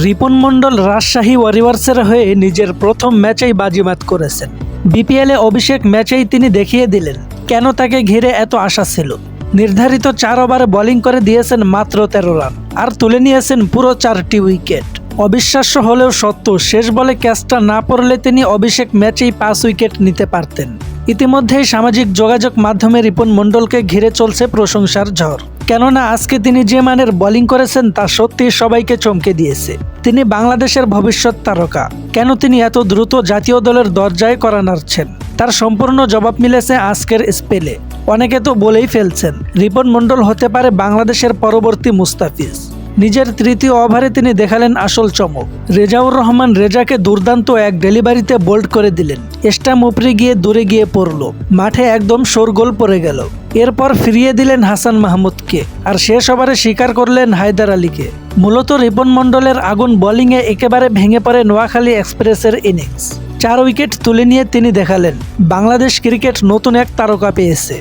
রিপন মণ্ডল রাজশাহী ওয়ারিয়ার্সের হয়ে নিজের প্রথম ম্যাচেই বাজিমাত করেছেন। বিপিএলে অভিষেক ম্যাচেই তিনি দেখিয়ে দিলেন, কেন তাকে ঘিরে এত আশা ছিল। নির্ধারিত চার ওভারে বোলিং করে দিয়েছেন মাত্র তেরো রান, আর তুলে নিয়েছেন পুরো চারটি উইকেট। অবিশ্বাস্য হলেও সত্য, শেষ বলে ক্যাচটা না পড়লে তিনি অভিষেক ম্যাচেই পাঁচ উইকেট নিতে পারতেন। ইতিমধ্যেই সামাজিক যোগাযোগ মাধ্যমে রিপন মণ্ডলকে ঘিরে চলছে প্রশংসার ঝড়। কেননা আজকে তিনি যে মানের বোলিং করেছেন তা সত্যি সবাইকে চমকে দিয়েছে। তিনি বাংলাদেশের ভবিষ্যৎ তারকা। কেন তিনি এত দ্রুত জাতীয় দলের দরজায় করা নাড়ছেন? তার সম্পূর্ণ জবাব মিলেছে আজকের স্পেলে। অনেকে তো বলেই ফেলছেন, রিপন মণ্ডল হতে পারে বাংলাদেশের পরবর্তী মুস্তাফিজ। নিজের তৃতীয় ওভারে তিনি দেখালেন আসল চমক। রেজাউর রহমান রেজাকে দুর্দান্ত এক ডেলিভারিতে বোল্ড করে দিলেন। স্টাম উপরে গিয়ে দূরে গিয়ে পড়ল। মাঠে একদম শোরগোল পড়ে গেল। এরপর ফিরিয়ে দিলেন হাসান মাহমুদকে আর শেষ ওভারে স্বীকার করলেন হায়দার আলীকে। মূলত রিপন মণ্ডলের আগুন বোলিংয়ে একেবারে ভেঙে পড়ে নোয়াখালী এক্সপ্রেসের ইনিংস। চার উইকেট তুলে নিয়ে তিনি দেখালেন, বাংলাদেশ ক্রিকেট নতুন এক তারকা পেয়েছে।